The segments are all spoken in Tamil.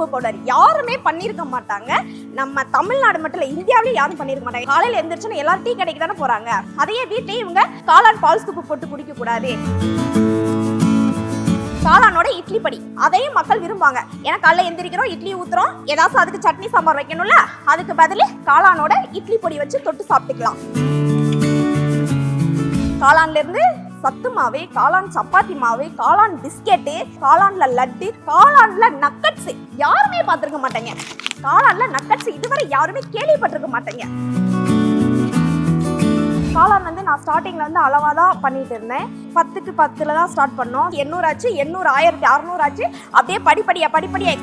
சூப்பு பவுடர் யாருமே பண்ணியிருக்க மாட்டாங்க. நம்ம தமிழ்நாடு மட்டும் இல்லை இந்தியாவிலே யாரும் பண்ணியிருக்க மாட்டாங்க. காலையில் எந்திரிச்சுன்னு எல்லாரும் டீ கடைக்கு தானே போகிறாங்க அதையே வீட்லேயே இவங்க காளான் பால் சூப்பு போட்டு குடிக்கக்கூடாது காளானோட இட்லி படி. அதையும் மக்கள் விரும்புவாங்க. ஏன்னா காலைல எந்திரிக்கிறோம் இட்லி ஊத்துறோம். ஏதாச்சும் அதுக்கு சட்னி சாம்பார் வைக்கணும்ல அதுக்கு பதில் காளானோட இட்லி பொடி வச்சு தொட்டு சாப்பிட்டுக்கலாம். காளான்ல இருந்து சத்து மாவு காளான் சப்பாத்தி மாவு காளான் பிஸ்கெட்டு காளான்ல லட்டு காளான்ல நக்கட்ஸ். யாருமே பார்த்துருக்க மாட்டேங்க. காளான்ல நக்கட்ஸ் இதுவரை யாருமே கேள்விப்பட்டிருக்க மாட்டேங்க. காளான் வந்து நான் ஸ்டார்டிங்கில் வந்து அளவாக தான் பண்ணிட்டு இருந்தேன். பத்துக்கு பத்தில் தான் ஸ்டார்ட் பண்ணோம். எண்ணூறு ஆச்சு எண்ணூறு ஆயிரத்தி அறநூறு ஆச்சு. அப்படியே படிப்படியா படிப்படியா.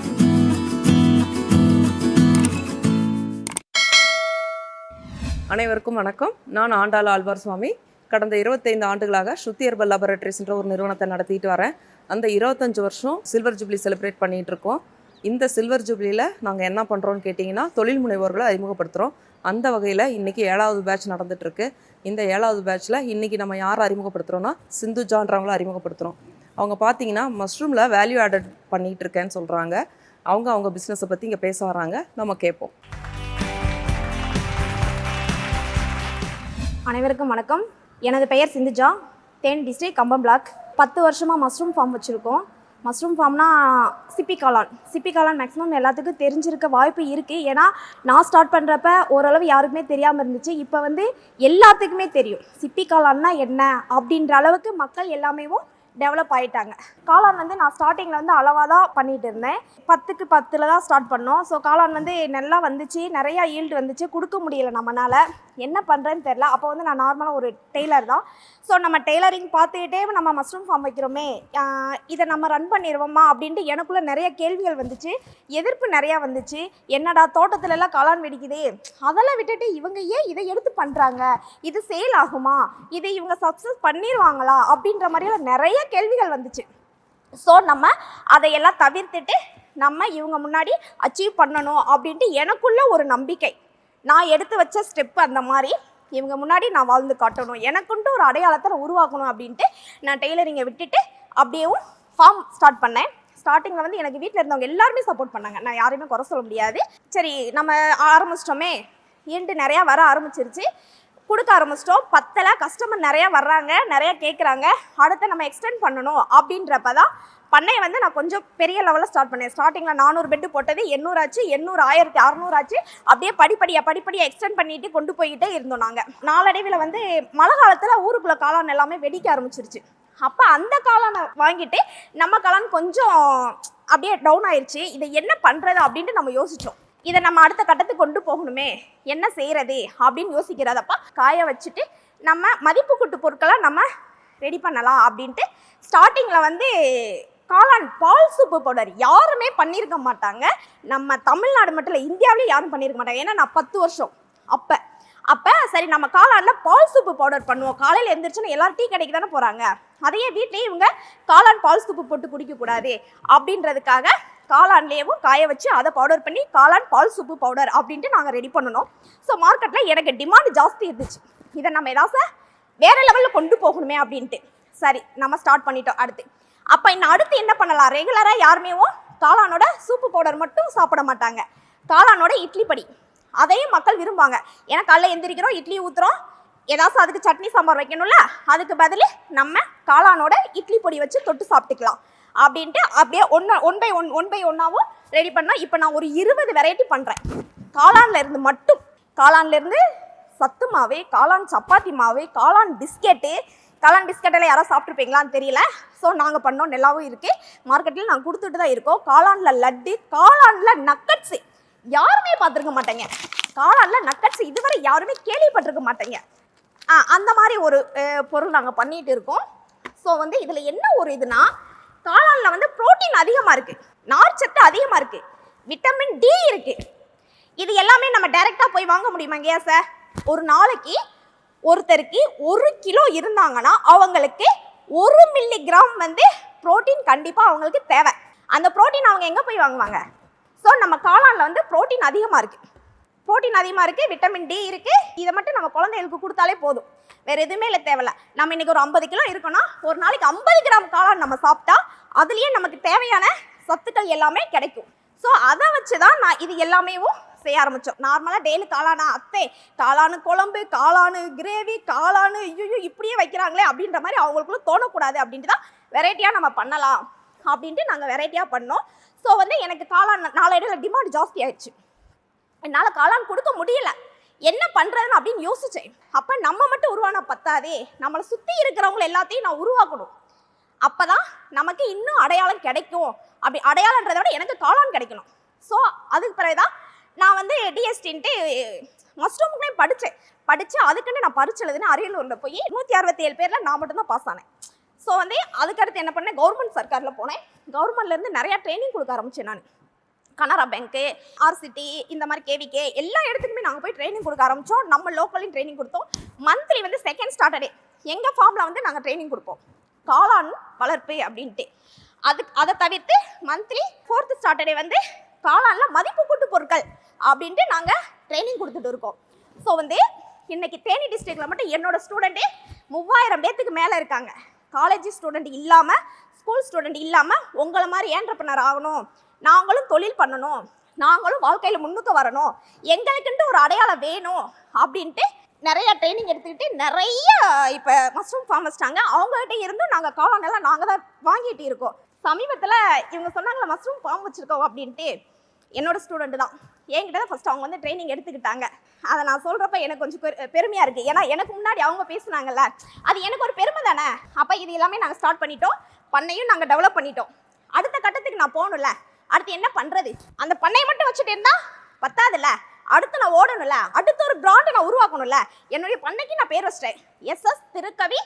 அனைவருக்கும் வணக்கம். நான் ஆண்டாள் ஆழ்வார் சுவாமி. கடந்த இருபத்தைந்து ஆண்டுகளாக ஸ்ருதி ஹெர்பல் லேபரேட்டரிஸ்ன்ற ஒரு நிறுவனத்தை நடத்திட்டு வரேன். அந்த இருபத்தஞ்சு வருஷம் சில்வர் ஜூப்ளி செலிப்ரேட் பண்ணிகிட்டு இருக்கோம். இந்த சில்வர் ஜூப்ளியில் நாங்கள் என்ன பண்ணுறோன்னு கேட்டிங்கன்னா தொழில் முனைவோர்களை அறிமுகப்படுத்துகிறோம் அந்த வகையில் இன்றைக்கி ஏழாவது பேட்ச் நடந்துகிட்ருக்கு இந்த ஏழாவது பேட்ச்சில் இன்றைக்கி நம்ம யாரை அறிமுகப்படுத்துகிறோன்னா சிந்துஜான்றவங்கள அறிமுகப்படுத்துகிறோம் அவங்க பார்த்தீங்கன்னா மஷ்ரூமில் வேல்யூ ஆடட் பண்ணிகிட்டு இருக்கேன்னு சொல்கிறாங்க அவங்க அவங்க பிஸ்னஸை பற்றி இங்கே பேச வராங்க. நம்ம கேட்போம் அனைவருக்கும் வணக்கம். எனது பெயர் Sindhuja. Theni district Cumbum block. பத்து வருஷமாக மஷ்ரூம் ஃபார்ம் வச்சுருக்கோம். மஷ்ரூம் ஃபார்ம்னா சிப்பி காளான். சிப்பி காளான் மேக்ஸிமம் எல்லாத்துக்கும் தெரிஞ்சிருக்க வாய்ப்பு இருக்குது ஏன்னா நான் ஸ்டார்ட் பண்ணுறப்ப ஓரளவு யாருக்குமே தெரியாமல் இருந்துச்சு. இப்போ வந்து எல்லாத்துக்குமே தெரியும். சிப்பி காளான்னா என்ன அப்படின்ற அளவுக்கு மக்கள் எல்லாமேவும் டெவலப் ஆயிட்டாங்க. காளான் வந்து நான் ஸ்டார்டிங்கில் வந்து அளவாக தான் பண்ணிட்டு இருந்தேன். பத்துக்கு பத்தில் தான் ஸ்டார்ட் பண்ணோம். ஸோ காளான் வந்து நல்லா வந்துச்சு. நிறையா ஈல்டு வந்துச்சு. கொடுக்க முடியல நம்மளால் என்ன பண்ணுறேன்னு தெரில அப்போ வந்து நான் நார்மலாக ஒரு டெய்லர் தான். ஸோ நம்ம டெய்லரிங் பார்த்துக்கிட்டே நம்ம மஷ்ரூம் ஃபார்ம் வைக்கிறோமே. இதை நம்ம ரன் பண்ணிடுவோமா அப்படின்ட்டு எனக்குள்ளே நிறைய கேள்விகள் வந்துச்சு. எதிர்ப்பு நிறையா வந்துச்சு. என்னடா தோட்டத்துலலாம் காளான் வெடிக்குதே? அதெல்லாம் விட்டுட்டு இவங்க ஏன் இதை எடுத்து பண்ணுறாங்க இது சேல் ஆகுமா? இதை இவங்க சக்ஸஸ் பண்ணிடுவாங்களா அப்படின்ற மாதிரியெல்லாம் நிறைய கேள்விகள் வந்துச்சு. ஸோ நம்ம அதையெல்லாம் தவிர்த்துட்டு நம்ம இவங்க முன்னாடி அச்சீவ் பண்ணணும் அப்படின்ட்டு எனக்குள்ள ஒரு நம்பிக்கை. நான் எடுத்து வச்ச ஸ்டெப் அந்த மாதிரி இவங்க முன்னாடி நான் வாழ்ந்து காட்டணும். எனக்குன்ட்டு ஒரு அடையாளத்தை நான் உருவாக்கணும் அப்படின்ட்டு நான் டெய்லரிங்கை விட்டுட்டு அப்படியேவும் ஃபார்ம் ஸ்டார்ட் பண்ணேன். ஸ்டார்டிங்கில் வந்து எனக்கு வீட்டில் இருந்தவங்க எல்லாருமே சப்போர்ட் பண்ணாங்க. நான் யாரையுமே குறை சொல்ல முடியாது. சரி நம்ம ஆரம்பிச்சிட்டோமே. ஏன்ட்டு நிறையா வர ஆரம்பிச்சிருச்சு. கொடுக்க ஆரம்பிச்சிட்டோம். பத்தல கஸ்டமர் நிறையா வர்றாங்க நிறையா கேட்குறாங்க அடுத்து நம்ம எக்ஸ்டெண்ட் பண்ணணும் அப்படின்றப்ப தான் பண்ணையை வந்து நான் கொஞ்சம் பெரிய லெவலில் ஸ்டார்ட் பண்ணேன். ஸ்டார்டிங்கில் நானூறு பெட்டு போட்டது எண்ணூறு ஆச்சு எண்ணூறு ஆயிரத்தி அறநூறு ஆச்சு. அப்படியே படிப்படியாக படிப்படியாக எக்ஸ்டெண்ட் பண்ணிட்டு கொண்டு போய்கிட்டே இருந்தோம் நாங்கள் நாளடைவில் வந்து மழை காலத்தில் ஊருக்குள்ளே காளான் எல்லாமே வெடிக்க ஆரம்பிச்சிருச்சு. அப்போ அந்த காளானை வாங்கிட்டு நம்ம காளான் கொஞ்சம் அப்படியே டவுன் ஆயிடுச்சு இதை என்ன பண்ணுறது அப்படின்ட்டு நம்ம யோசித்தோம் இதை நம்ம அடுத்த கட்டத்துக்கு கொண்டு போகணுமே. என்ன செய்கிறது அப்படின்னு யோசிக்கிறதப்பா காய வச்சுட்டு நம்ம மதிப்பு கூட்டு பொருட்களை நம்ம ரெடி பண்ணலாம் அப்படின்ட்டு ஸ்டார்டிங்கில் வந்து காளான் பால் சூப்பு பவுடர் யாருமே பண்ணியிருக்க மாட்டாங்க. நம்ம தமிழ்நாடு மட்டும் இல்லை இந்தியாவிலே யாரும் பண்ணியிருக்க மாட்டாங்க. ஏன்னா நான் பத்து வருஷம் அப்போ. அப்போ சரி நம்ம காளானில் பால் சூப்பு பவுடர் பண்ணுவோம். காலையில் எழுந்திரிச்சோன்னு எல்லாரும் டீ கடைக்கு தானே போகிறாங்க அதையே வீட்லேயும் இவங்க காளான் பால் சூப்பு போட்டு குடிக்கக்கூடாது அப்படின்றதுக்காக காளான்லேயும் காய வச்சு அதை பவுடர் பண்ணி காளான் பால் சூப்பு பவுடர் அப்படின்ட்டு நாங்கள் ரெடி பண்ணணும். ஸோ மார்க்கெட்டில் எனக்கு டிமாண்ட் ஜாஸ்தி இருந்துச்சு. இதை நம்ம ஏதாச்சும் வேற லெவலில் கொண்டு போகணுமே அப்படின்ட்டு. சரி நம்ம ஸ்டார்ட் பண்ணிட்டோம் அடுத்து. அப்போ இன்னும் அடுத்து என்ன பண்ணலாம்? ரெகுலராக யாருமேவும் காளானோட சூப்பு பவுடர் மட்டும் சாப்பிட மாட்டாங்க. காளானோட இட்லி படி. அதையும் மக்கள் விரும்புவாங்க. ஏன்னா காலைல எந்திரிக்கிறோம் இட்லி ஊற்றுறோம் ஏதாச்சும் அதுக்கு சட்னி சாம்பார் வைக்கணும்ல? அதுக்கு பதில் நம்ம காளானோட இட்லி பொடி வச்சு தொட்டு சாப்பிட்டுக்கலாம். அப்படின்ட்டு அப்படியே ஒன்று one by one one by ஒன்றாவும் ready பண்ணால் இப்போ நான் ஒரு இருபது வெரைட்டி பண்ணுறேன் காளான்ல இருந்து மட்டும். காளான்லேருந்து சத்து மாவு காளான் சப்பாத்தி மாவு காளான் பிஸ்கெட்டு காளான் பிஸ்கெட்டெல்லாம் யாராவது சாப்பிட்ருப்பீங்களான்னு தெரியல. ஸோ நாங்கள் பண்ணோம் நல்லாவும் இருக்குது மார்க்கெட்டில் நாங்கள் கொடுத்துட்டு தான் இருக்கோம். காளானில் லட்டு காளானில் நக்கட்ஸு யாருமே பார்த்துருக்க மாட்டேங்க. காளானில் நக்கட்ஸ் இதுவரை யாருமே கேள்விப்பட்டிருக்க மாட்டேங்க. ஆ அந்த மாதிரி ஒரு பொருள் நாங்கள் பண்ணிகிட்டு இருக்கோம். ஸோ வந்து இதில் என்ன ஒரு இதுனா காளானில் வந்து புரோட்டீன் அதிகமாக இருக்குது நார்ச்சத்து அதிகமாக இருக்குது விட்டமின் டி இருக்குது இது எல்லாமே நம்ம டைரெக்டாக போய் வாங்க முடியுமா சார் ஒரு நாளைக்கு ஒருத்தருக்கு ஒரு கிலோ இருந்தாங்கன்னா அவங்களுக்கு ஒரு மில்லி கிராம் வந்து புரோட்டீன் கண்டிப்பாக அவங்களுக்கு தேவை. அந்த புரோட்டீன் அவங்க எங்கே போய் வாங்குவாங்க? ஸோ நம்ம காளானில் வந்து புரோட்டீன் அதிகமாக இருக்குது புரோட்டீன் அதிகமாக இருக்குது விட்டமின் டி இருக்குது இதை மட்டும் நம்ம குழந்தைகளுக்கு கொடுத்தாலே போதும். வேறு எதுவுமே இல்லை தேவையில்ல. நம்ம இன்னைக்கு ஒரு ஐம்பது கிலோ இருக்கோன்னா ஒரு நாளைக்கு ஐம்பது கிராம் காளான் நம்ம சாப்பிட்டா அதுலேயே நமக்கு தேவையான சத்துக்கள் எல்லாமே கிடைக்கும். ஸோ அதை வச்சு தான் நான் இது எல்லாமேவும் செய்ய ஆரம்பித்தோம் நார்மலாக டெய்லி காளானா அத்தை காளானு குழம்பு காளானு கிரேவி காளானு ஐயோ இப்படியே வைக்கிறாங்களே அப்படின்ற மாதிரி அவங்களுக்குள்ள தோணக்கூடாது அப்படின்ட்டு தான் வெரைட்டியாக நம்ம பண்ணலாம் அப்படின்ட்டு நாங்கள் வெரைட்டியாக பண்ணோம். ஸோ வந்து எனக்கு காளான் நாளடைவில் டிமாண்ட் ஜாஸ்தி ஆயிடுச்சு. என்னால் காளான் கொடுக்க முடியல. என்ன பண்ணுறதுன்னு அப்படின்னு யோசித்தேன் அப்போ நம்ம மட்டும் உருவானா பத்தாதே. நம்மளை சுற்றி இருக்கிறவங்க எல்லாத்தையும் நான் உருவாக்கணும். அப்போ தான் நமக்கு இன்னும் அடையாளம் கிடைக்கும். அப்படி அடையாளன்றதை விட எனக்கு காளான் கிடைக்கணும். ஸோ அதுக்கு பிறகுதான் நான் வந்து டிஎஸ்டின்ட்டு மஸ்ரூமுக்குனே படித்தேன் படித்து அதுக்குன்னு நான் பரிச்சு எழுதுனேன். அரியலூரில் போய் நூற்றி அறுபத்தி ஏழு பேரில் நான் மட்டும்தான் பாஸ் ஆனேன். ஸோ வந்து அதுக்கடுத்து என்ன பண்ணேன்? கவர்மெண்ட் சர்க்காரில் போனேன். கவர்மெண்ட்லேருந்து நிறையா ட்ரைனிங் கொடுக்க ஆரம்பித்தேன் நான். கனரா பேங்க்கு ஆர்சிட்டி இந்த மாதிரி கேவிகே எல்லா இடத்துக்குமே நாங்கள் போய் ட்ரைனிங் கொடுக்க ஆரம்பித்தோம் நம்ம லோக்கலையும் ட்ரைனிங் கொடுத்தோம். மந்த்லி வந்து செகண்ட் சாட்டர்டே எங்கள் ஃபார்மில் வந்து நாங்கள் ட்ரைனிங் கொடுப்போம். காளான் வளர்ப்பு அப்படின்ட்டு. அது அதை தவிர்த்து மந்த்லி ஃபோர்த்து ஸ்டார்டர்டே வந்து காளானில் மதிப்பு கூட்டு பொருட்கள் அப்படின்ட்டு நாங்கள் ட்ரைனிங் கொடுத்துட்டு இருக்கோம். ஸோ வந்து இன்னைக்கு தேனி டிஸ்ட்ரிக்டில் மட்டும் என்னோட ஸ்டூடெண்ட்டே மூவாயிரம் பேர்த்துக்கு மேலே இருக்காங்க. காலேஜ் ஸ்டூடெண்ட் இல்லாமல் ஸ்கூல் ஸ்டூடெண்ட் இல்லாமல் உங்களை மாதிரி ஏன்றப்பனர் ஆகணும். நாங்களும் தொழில் பண்ணணும். நாங்களும் வாழ்க்கையில் முன்னுக்கு வரணும். எங்களுக்குன்ட்டு ஒரு அடையாளம் வேணும் அப்படின்ட்டு நிறைய ட்ரைனிங் எடுத்துக்கிட்டு நிறைய இப்போ மஷ்ரூம் வச்சிட்டாங்க. அவங்ககிட்ட இருந்தும் நாங்கள் காளானெல்லாம் நாங்கள் தான் வாங்கிட்டு இருக்கோம். சமீபத்தில் இவங்க சொன்னாங்களே மஷ்ரூம் ஃபார்ம் வச்சுருக்கோம் அப்படின்ட்டு. என்னோடய ஸ்டூடெண்ட் தான். என்கிட்ட தான் ஃபஸ்ட்டு அவங்க வந்து ட்ரைனிங் எடுத்துக்கிட்டாங்க. அதை நான் சொல்கிறப்ப எனக்கு கொஞ்சம் பெரு பெருமையாக இருக்குது ஏன்னா எனக்கு முன்னாடி அவங்க பேசுனாங்கல்ல அது எனக்கு ஒரு பெருமை தானே? அப்போ இது எல்லாமே நாங்கள் ஸ்டார்ட் பண்ணிட்டோம். பண்ணையும் நாங்கள் டெவலப் பண்ணிட்டோம். அடுத்த கட்டத்துக்கு நான் போகணும்ல. அடுத்து என்ன பண்ணுறது அந்த பண்ணையை மட்டும் வச்சுட்டு இருந்தா பத்தாதுல்ல? அடுத்து நான் ஓடணும்ல? அடுத்து ஒரு பிராண்டை நான் உருவாக்கணும்ல? என்னுடைய பண்ணைக்கு நான் பேர் வச்சிட்டேன். எஸ்எஸ் திருக்கவி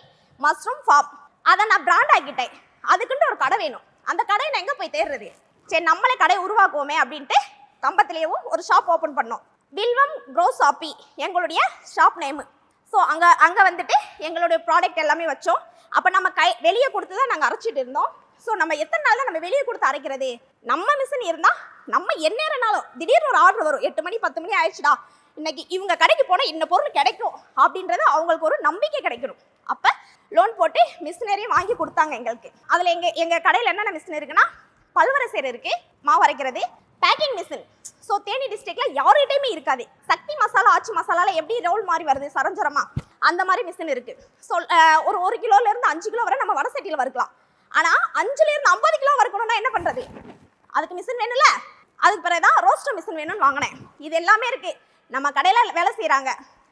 மஷ்ரூம் ஃபார்ம் அதை நான் பிராண்ட் ஆக்கிட்டேன். அதுக்குன்ட்டு ஒரு கடை வேணும். அந்த கடையை நான் எங்கே போய் தேடுறது? சரி நம்மளே கடை உருவாக்குவோமே அப்படின்ட்டு கம்பத்துலேயும் ஒரு ஷாப் ஓப்பன் பண்ணோம். வில்வம் க்ரோ ஷாப்பி எங்களுடைய ஷாப் நேமு ஸோ அங்கே அங்கே வந்துட்டு எங்களுடைய ப்ராடக்ட் எல்லாமே வச்சோம். அப்போ நம்ம கை வெளியே கொடுத்து தான் நாங்கள் அரைச்சிட்டு இருந்தோம். ஸோ நம்ம எத்தனை நாளில் நம்ம வெளியே கொடுத்து அரைக்கிறது? நம்ம மிஷின் இருந்தால் நம்ம எந்நேரம்னாலும் திடீர்னு ஒரு ஆர்டர் வரும். எட்டு மணி பத்து மணி ஆயிடுச்சுடா. இன்னைக்கு இவங்க கடைக்கு போனால் இந்த பொருள் கிடைக்கும் அப்படின்றது அவங்களுக்கு ஒரு நம்பிக்கை கிடைக்கணும். அப்போ லோன் போட்டு மிஷினரியும் வாங்கி கொடுத்தாங்க எங்களுக்கு. அதில் எங்கள் எங்கள் கடையில் என்னென்ன மிஷின் இருக்குன்னா பல்வரை சேர் இருக்குது மாவு அரைக்கிறது பேக்கிங் மிஷின் ஸோ தேனி டிஸ்ட்ரிக்ட்ல யார்கிட்டையுமே இருக்காது. சக்தி மசாலா ஆச்சி மசாலால எப்படி ரோல் மாதிரி வருது சரஞ்சரமா? அந்த மாதிரி மிஷின் இருக்கு. ஸோ ஒரு ஒரு கிலோலேருந்து அஞ்சு கிலோ வரை நம்ம வடசட்டியில் வறுக்கலாம். ஆனா அஞ்சுல இருந்து ஐம்பது கிலோ வறுக்கணும்னா என்ன பண்றது? அதுக்கு மிஷின் வேணும்ல? அதுக்கு பிறகுதான் ரோஸ்டர் மிஷின் வேணும்னு வாங்கினேன். இது எல்லாமே இருக்கு. நம்ம கடையில வேலை செய்கிறாங்க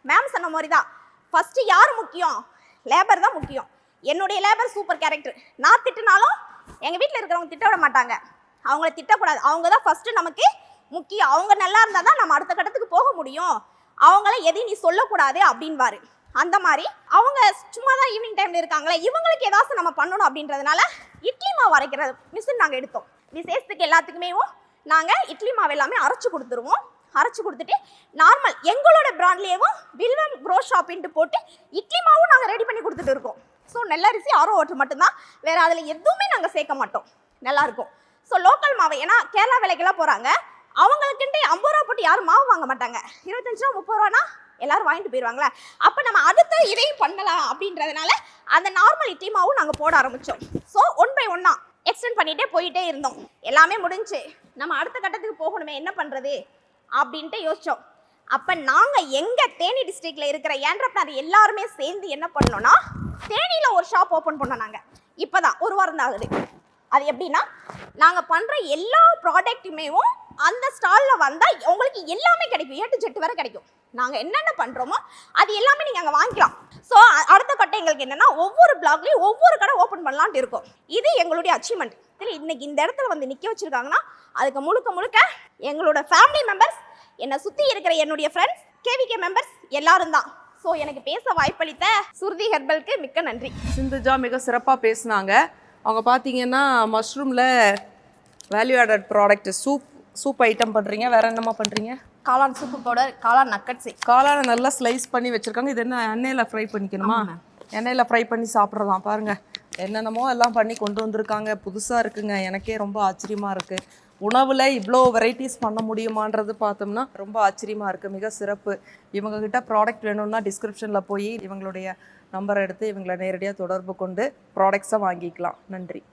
மேம் சொன்ன மாதிரி தான் ஃபர்ஸ்ட் யார் முக்கியம்? லேபர் தான் முக்கியம். என்னுடைய லேபர் சூப்பர் கேரக்டர் நான் திட்டினாலும் எங்க வீட்டில் இருக்கிறவங்க திட்ட விட மாட்டாங்க. அவங்கள திட்டக்கூடாது. அவங்க தான் ஃபர்ஸ்ட் நமக்கு முக்கியம். அவங்க நல்லா இருந்தால் தான் நம்ம அடுத்த கட்டத்துக்கு போக முடியும். அவங்கள எதையும் நீ சொல்லக்கூடாது அப்படின்வாரு அந்த மாதிரி அவங்க சும்மா தான் ஈவினிங் டைம்ல இருக்காங்களே இவங்களுக்கு ஏதாச்சும் நம்ம பண்ணணும் அப்படின்றதுனால இட்லி மாவு அரைக்கிற மிஷின் நாங்கள் எடுத்தோம். விசேஷத்துக்கு எல்லாத்துக்குமே நாங்கள் இட்லி மாவு எல்லாமே அரைச்சி கொடுத்துருவோம். அரைச்சி கொடுத்துட்டு நார்மல் எங்களோட பிராண்ட்லேயும் வில்வம் க்ரோ ஷாப்பின்ட்டு போட்டு இட்லி மாவும் நாங்கள் ரெடி பண்ணி கொடுத்துட்டு இருக்கோம். ஸோ நெல்லரிசி ஆரோ ஓட்டு மட்டும்தான். வேறு அதில் எதுவுமே நாங்கள் சேர்க்க மாட்டோம். நல்லாயிருக்கும் ஸோ லோக்கல் மாவு ஏன்னா கேரளா விலைக்கெல்லாம் போகிறாங்க அவங்களுக்குன்ட்டு ஐம்பது ரூபா போட்டு யாரும் மாவு வாங்க மாட்டாங்க. இருபத்தஞ்சு ரூபா முப்பது ரூபானா எல்லாரும் வாங்கிட்டு போயிடுவாங்களே அப்போ நம்ம அடுத்த இதையும் பண்ணலாம் அப்படின்றதுனால அந்த நார்மல் இட்லிமாவும் நாங்கள் போட ஆரம்பித்தோம் ஸோ ஒன் பை ஒன்னா எக்ஸ்டெண்ட் பண்ணிகிட்டே போயிட்டே இருந்தோம். எல்லாமே முடிஞ்சு நம்ம அடுத்த கட்டத்துக்கு போகணுமே என்ன பண்ணுறது அப்படின்ட்டு யோசித்தோம் அப்போ நாங்கள் எங்கள் தேனி டிஸ்ட்ரிக்டில் இருக்கிற ஏன்றப்னார் எல்லாருமே சேர்ந்து என்ன பண்ணோன்னா தேனியில் ஒரு ஷாப் ஓப்பன் பண்ணோம் நாங்கள் இப்போ தான் ஒரு வாரம் தான் ஆகுது. அது எப்படின்னா நாங்கள் பண்ணுற எல்லா ப்ராடக்ட்டுமேவும் அந்த ஸ்டாலில் வந்தால் உங்களுக்கு எல்லாமே கிடைக்கும். ஏட்டு ஜெட்டு வரை கிடைக்கும். நாங்கள் என்னென்ன பண்ணுறோமோ அது எல்லாமே நீங்கள் அங்கே வாங்கிக்கலாம். ஸோ அடுத்த கட்டம் எங்களுக்கு என்னென்னா ஒவ்வொரு பிளாக்லேயும் ஒவ்வொரு கடை ஓப்பன் பண்ணலான்ட்டு இருக்கும். இது எங்களுடைய அச்சீவ்மெண்ட் சரி இன்னைக்கு இந்த இடத்துல வந்து நிற்க வச்சுருக்காங்கன்னா அதுக்கு முழுக்க முழுக்க எங்களோட ஃபேமிலி மெம்பர்ஸ் என்னை சுற்றி இருக்கிற என்னுடைய ஃப்ரெண்ட்ஸ் கேவிகே மெம்பர்ஸ் எல்லாரும் தான். ஸோ எனக்கு பேச வாய்ப்பளித்த சுருதி ஹெர்பலுக்கு மிக்க நன்றி. சிந்துஜா மிக சிறப்பாக பேசினாங்க. அவங்க பார்த்தீங்கன்னா மஷ்ரூமில் value added product soup soup item பண்ணுறீங்க வேற என்னம்மா பண்ணுறீங்க காளான் சூப்பு பவுடர் காளான் நக்கட்ஸு காளானை நல்லா ஸ்லைஸ் பண்ணி வச்சுருக்காங்க. இது என்ன எண்ணெயில் ஃப்ரை பண்ணிக்கணுமா? எண்ணெயில் ஃப்ரை பண்ணி சாப்பிட்றதாம் பாருங்க என்னென்னமோ எல்லாம் பண்ணி கொண்டு வந்திருக்காங்க. புதுசாக இருக்குங்க. எனக்கே ரொம்ப ஆச்சரியமாக இருக்குது உணவில் இவ்வளோ வெரைட்டிஸ் பண்ண முடியுமான்றது பார்த்தோம்னா ரொம்ப ஆச்சரியமாக இருக்குது மிக சிறப்பு. இவங்க கிட்ட ப்ராடக்ட் வேணும்னா டிஸ்கிரிப்ஷனில் போய் இவங்களுடைய நம்பரை எடுத்து இவங்களை நேரடியாக தொடர்பு கொண்டு ப்ராடக்ட்ஸை வாங்கிக்கலாம். நன்றி.